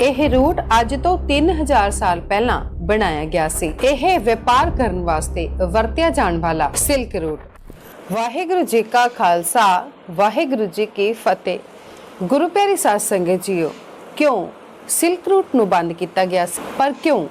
ਇਹ ਰੂਟ ਅੱਜ ਤੋਂ 3000 ਸਾਲ ਪਹਿਲਾਂ ਬਣਾਇਆ ਗਿਆ ਸੀ। ਇਹ ਵਪਾਰ ਕਰਨ ਵਾਸਤੇ ਵਰਤਿਆ ਜਾਣ ਵਾਲਾ ਸਿਲਕ ਰੂਟ। ਵਾਹਿਗੁਰੂ ਜੀ ਕਾ ਖਾਲਸਾ, ਵਾਹਿਗੁਰੂ ਜੀ ਕੀ ਫਤਿਹ। ਗੁਰੂ ਪਿਆਰੀ ਸਾਧ ਸੰਗਤ ਜੀਓ, ਕਿਉਂ ਸਿਲਕ ਰੂਟ ਨੂੰ ਬੰਦ ਕੀਤਾ ਗਿਆ ਸੀ? ਪਰ ਕਿਉਂ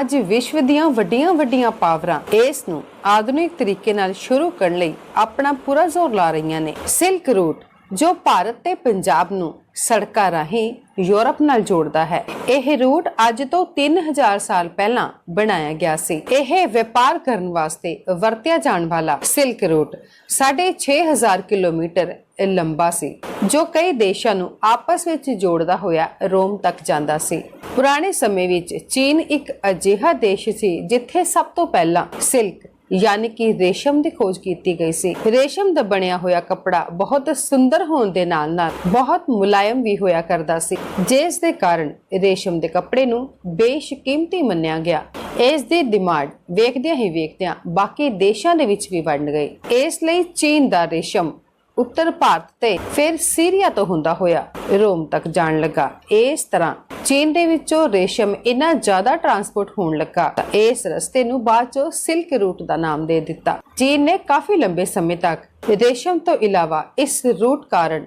ਅੱਜ ਵਿਸ਼ਵ ਦੀਆਂ ਵੱਡੀਆਂ ਵੱਡੀਆਂ ਪਾਵਰਾਂ ਇਸ ਨੂੰ ਆਧੁਨਿਕ ਤਰੀਕੇ ਨਾਲ ਸ਼ੁਰੂ ਕਰਨ ਲਈ ਆਪਣਾ ਪੂਰਾ ਜ਼ੋਰ ਲਾ ਰਹੀਆਂ ਨੇ? ਸਿਲਕ ਰੂਟ, ਜੋ ਭਾਰਤ ਤੇ ਪੰਜਾਬ ਨੂੰ ਸੜਕਾਂ ਰਾਹੀਂ ਯੂਰਪ ਨਾਲ ਜੋੜਦਾ ਹੈ। ਇਹ ਰੂਟ ਅੱਜ ਤੋਂ 3000 ਸਾਲ ਪਹਿਲਾਂ ਬਣਾਇਆ ਗਿਆ ਸੀ। ਇਹ ਵਪਾਰ ਕਰਨ ਵਾਸਤੇ ਵਰਤਿਆ ਜਾਣ ਵਾਲਾ ਸਿਲਕ ਰੂਟ 6500 ਕਿਲੋਮੀਟਰ ਲੰਬਾ ਸੀ, ਜੋ ਕਈ ਦੇਸ਼ਾਂ ਨੂੰ ਆਪਸ ਵਿੱਚ ਜੋੜਦਾ ਹੋਇਆ ਰੋਮ ਤੱਕ ਜਾਂਦਾ ਸੀ। ਪੁਰਾਣੇ ਸਮੇਂ ਵਿੱਚ ਚੀਨ ਇੱਕ ਅਜਿਹਾ ਦੇਸ਼ ਸੀ, ਜਿੱਥੇ ਸਭ ਤੋਂ ਪਹਿਲਾਂ ਸਿਲਕ ਯਾਨੀ ਕਿ ਰੇਸ਼ਮ ਦੀ ਖੋਜ ਕੀਤੀ ਗਈ ਸੀ। ਰੇਸ਼ਮ ਦਾ ਬਣਿਆ ਹੋਇਆ ਕੱਪੜਾ ਬਹੁਤ ਸੁੰਦਰ ਹੋਣ ਦੇ ਨਾਲ ਨਾਲ ਬਹੁਤ ਮੁਲਾਇਮ ਵੀ ਹੋਇਆ ਕਰਦਾ ਸੀ। ਜਿਸ ਦੇ ਕਾਰਨ ਰੇਸ਼ਮ ਦੇ ਕੱਪੜੇ ਨੂੰ ਬੇਸ਼ਕੀਮਤੀ ਮੰਨਿਆ ਗਿਆ। ਇਸ ਦੀ ਡਿਮਾਂਡ ਵੇਖਦਿਆਂ ਹੀ ਵੇਖਦਿਆਂ ਬਾਕੀ ਦੇਸ਼ਾਂ ਦੇ ਵਿੱਚ ਵੀ ਵੰਡ ਗਈ। ਇਸ ਲਈ ਚੀਨ ਦਾ ਰੇਸ਼ਮ ਉੱਤਰ ਭਾਰਤ ਤੇ ਫਿਰ ਸੀਰੀਆ ਤੋਂ ਹੁੰਦਾ ਹੋਇਆ ਰੋਮ ਤੱਕ ਜਾਣ ਲੱਗਾ। ਇਸ ਤਰ੍ਹਾਂ ਚੀਨ ਦੇ ਵਿੱਚੋਂ ਰੇਸ਼ਮ ਇੰਨਾ ਜ਼ਿਆਦਾ ਟਰਾਂਸਪੋਰਟ ਹੋਣ ਲੱਗਾ ਇਸ ਰਸਤੇ ਨੂੰ ਬਾਅਦ ਚੋਂ ਸਿਲਕ ਰੂਟ ਦਾ ਨਾਮ ਦੇ ਦਿੱਤਾ। ਚੀਨ ਨੇ ਕਾਫੀ ਲੰਬੇ ਸਮੇਂ ਤੱਕ ਰੇਸ਼ਮ ਤੋਂ ਇਲਾਵਾ ਇਸ ਰੂਟ ਕਾਰਨ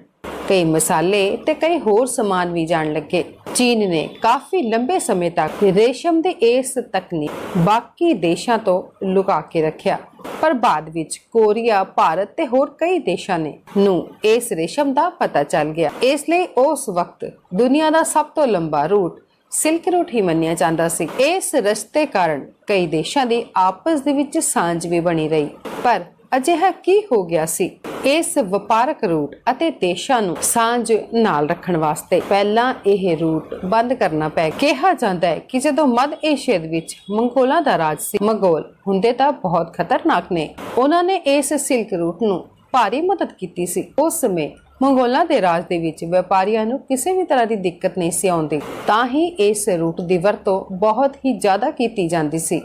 ਕਈ ਮਸਾਲੇ ਤੇ ਕਈ ਹੋਰ ਸਮਾਨ ਵੀ ਜਾਣ ਲੱਗੇ। ਚੀਨ ਨੇ ਕਾਫੀ ਲੰਬੇ ਸਮੇਂ ਤੱਕ ਰੇਸ਼ਮ ਦੇ ਇਸ ਤਕਨੀਕ ਬਾਕੀ ਦੇਸ਼ਾਂ ਤੋਂ ਲੁਕਾ ਕੇ ਰੱਖਿਆ। ਪਰ ਬਾਅਦ ਵਿੱਚ ਕੋਰੀਆ, ਭਾਰਤ ਤੇ ਹੋਰ ਕਈ ਦੇਸ਼ਾਂ ਨੇ ਨੂੰ ਇਸ ਰੇਸ਼ਮ ਦਾ ਪਤਾ ਚੱਲ ਗਿਆ। ਇਸ ਲਈ ਉਸ ਵਕਤ ਦੁਨੀਆ ਦਾ ਸਭ ਤੋਂ ਲੰਬਾ ਰੂਟ ਸਿਲਕ ਰੂਟ ਹੀ ਮੰਨਿਆ ਜਾਂਦਾ ਸੀ। ਇਸ ਰਸਤੇ ਕਾਰਨ ਕਈ ਦੇਸ਼ਾਂ ਦੀ ਆਪਸ ਦੇ ਵਿੱਚ ਸਾਂਝ ਵੀ ਬਣੀ ਰਹੀ। ਪਰ ਅਜਿਹਾ ਕੀ ਹੋ ਗਿਆ ਸੀ? ਇਸ ਵਪਾਰਕ ਰੂਟ ਅਤੇ ਦੇਸ਼ਾਂ ਨੂੰ ਸਾਂਝ ਨਾਲ ਰੱਖਣ ਵਾਸਤੇ ਪਹਿਲਾਂ ਇਹ ਰੂਟ ਬੰਦ ਕਰਨਾ ਪੈ, ਕਿਹਾ ਜਾਂਦਾ ਹੈ ਕਿ ਜਦੋਂ ਮੱਧ ਏਸ਼ੀਆ ਵਿੱਚ ਮੰਗੋਲਾਂ ਦਾ ਰਾਜ ਸੀ, ਮੰਗੋਲ ਹੁੰਦੇ ਤਾਂ ਬਹੁਤ ਖਤਰਨਾਕ ਨੇ। ਉਹਨਾਂ ਨੇ ਇਸ ਸਿਲਕ ਰੂਟ ਨੂੰ ਭਾਰੀ ਮਦਦ ਕੀਤੀ ਸੀ। ਉਸ ਸਮੇਂ ਮੰਗੋਲਾਂ ਦੇ ਰਾਜ ਦੇ ਵਿੱਚ ਵਪਾਰੀਆਂ ਨੂੰ ਕਿਸੇ ਵੀ ਤਰ੍ਹਾਂ ਦੀ ਦਿੱਕਤ ਨਹੀਂ ਸੀ ਆਉਂਦੀ। ਤਾਂ ਹੀ ਇਸ ਰੂਟ ਦੀ ਵਰਤੋਂ ਬਹੁਤ ਹੀ ਜ਼ਿਆਦਾ ਕੀਤੀ ਜਾਂਦੀ ਸੀ।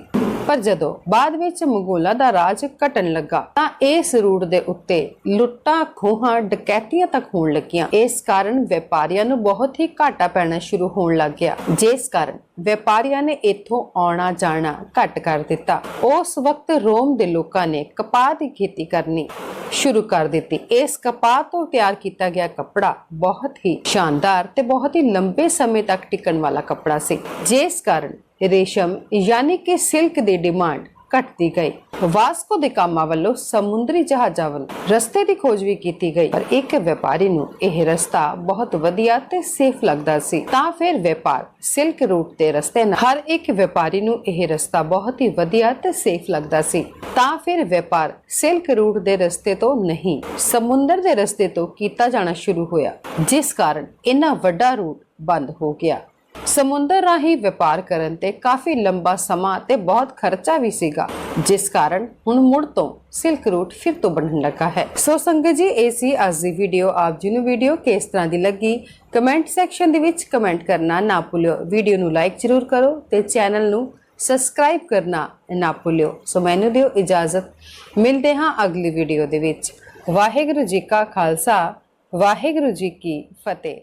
ਪਰ ਜਦੋਂ ਬਾਅਦ ਵਿੱਚ ਮੰਗੋਲਾਂ ਦਾ ਰਾਜ ਘਟਣ ਲੱਗਾ ਤਾਂ ਇਸ ਰੂਟ ਦੇ ਉੱਤੇ ਲੁੱਟਾਂ, ਖੋਹਾਂ, ਡਕੈਤੀਆਂ ਤੱਕ ਹੋਣ ਲੱਗੀਆਂ। ਇਸ ਕਾਰਨ ਵਪਾਰੀਆਂ ਨੂੰ ਬਹੁਤ ਹੀ ਘਾਟਾ ਪੈਣਾ ਸ਼ੁਰੂ ਹੋਣ ਲੱਗ ਗਿਆ। ਜਿਸ ਕਾਰਨ ਵਪਾਰੀਆਂ ਨੇ ਇੱਥੋਂ ਆਉਣਾ ਜਾਣਾ ਘੱਟ ਕਰ ਦਿੱਤਾ। ਉਸ ਵਕਤ ਰੋਮ ਦੇ ਲੋਕਾਂ ਨੇ ਕਪਾਹ ਦੀ ਖੇਤੀ ਕਰਨੀ ਸ਼ੁਰੂ ਕਰ ਦਿੱਤੀ। ਇਸ ਕਪਾਹ ਤੋਂ ਤਿਆਰ ਕੀਤਾ ਗਿਆ ਕੱਪੜਾ ਬਹੁਤ ਹੀ ਸ਼ਾਨਦਾਰ ਤੇ ਬਹੁਤ ਹੀ ਲੰਬੇ ਸਮੇਂ ਤੱਕ ਟਿਕਣ ਵਾਲਾ ਕੱਪੜਾ ਸੀ। ਜਿਸ ਕਾਰਨ ਰੇਸ਼ਮ, ਯਾਨੀ ਕਿ ਸਿਲਕ ਦੀ ਡਿਮਾਂਡ ਘਟਦੀ ਗਈ। ਵਾਸਕੋ ਦੇ ਕਾਮਾ ਵੱਲੋਂ ਸਮੁੰਦਰੀ ਜਹਾਜ਼ਾਂ ਵੱਲ ਰਸਤੇ ਦੀ ਖੋਜ ਵੀ ਕੀਤੀ ਗਈ। ਪਰ ਇੱਕ ਵਪਾਰੀ ਨੂੰ ਇਹ ਰਸਤਾ ਬਹੁਤ ਵਧੀਆ ਤੇ ਸੇਫ ਲੱਗਦਾ ਸੀ। ਤਾਂ ਫਿਰ ਵਪਾਰ ਸਿਲਕ ਰੂਟ ਦੇ ਰਸਤੇ ਨਾਲ ਹਰ ਇੱਕ ਵਪਾਰੀ ਨੂੰ ਇਹ ਰਸਤਾ ਬਹੁਤ ਹੀ ਵਧੀਆ ਤੇ ਸੇਫ ਲੱਗਦਾ ਸੀ। ਤਾਂ ਫਿਰ ਵਪਾਰ ਸਿਲਕ ਰੂਟ ਦੇ ਰਸਤੇ ਤੋਂ ਨਹੀਂ, ਸਮੁੰਦਰ ਦੇ ਰਸਤੇ ਤੋਂ ਕੀਤਾ ਜਾਣਾ ਸ਼ੁਰੂ ਹੋਇਆ, ਜਿਸ ਕਾਰਨ ਇੰਨਾ ਵੱਡਾ ਰੂਟ ਬੰਦ ਹੋ ਗਿਆ। ਸਮੁੰਦਰ ਰਾਹੀਂ ਵਪਾਰ ਕਰਨ ਤੇ ਕਾਫੀ ਲੰਬਾ ਸਮਾਂ ਤੇ ਬਹੁਤ ਖਰਚਾ ਵੀ ਸੀਗਾ, ਜਿਸ ਕਾਰਨ ਹੁਣ ਮੁੜ ਤੋਂ ਸਿਲਕ ਰੂਟ ਫਿਰ ਤੋਂ ਬਣਨ ਲੱਗਾ ਹੈ। ਸੋ ਸੰਗਤ ਜੀ, ਇਹ ਸੀ ਅੱਜ ਦੀ ਵੀਡੀਓ ਆਪ ਜੀ ਨੂੰ ਵੀਡੀਓ ਕਿਸ ਤਰ੍ਹਾਂ ਦੀ ਲੱਗੀ? ਕਮੈਂਟ ਸੈਕਸ਼ਨ ਦੇ ਵਿੱਚ ਕਮੈਂਟ ਕਰਨਾ ਨਾ ਭੁੱਲਿਓ। ਵੀਡੀਓ ਨੂੰ ਲਾਈਕ ਜ਼ਰੂਰ ਕਰੋ ਤੇ ਚੈਨਲ ਨੂੰ ਸਬਸਕ੍ਰਾਈਬ ਕਰਨਾ ਨਾ ਭੁੱਲਿਓ। ਸੋ ਮੈਨੂੰ ਦਿਓ ਇਜਾਜ਼ਤ। ਮਿਲਦੇ ਹਾਂ ਅਗਲੀ ਵੀਡੀਓ ਦੇ ਵਿੱਚ। ਵਾਹਿਗੁਰੂ ਜੀ ਕਾ ਖਾਲਸਾ, ਵਾਹਿਗੁਰੂ ਜੀ ਕੀ ਫਤਿਹ।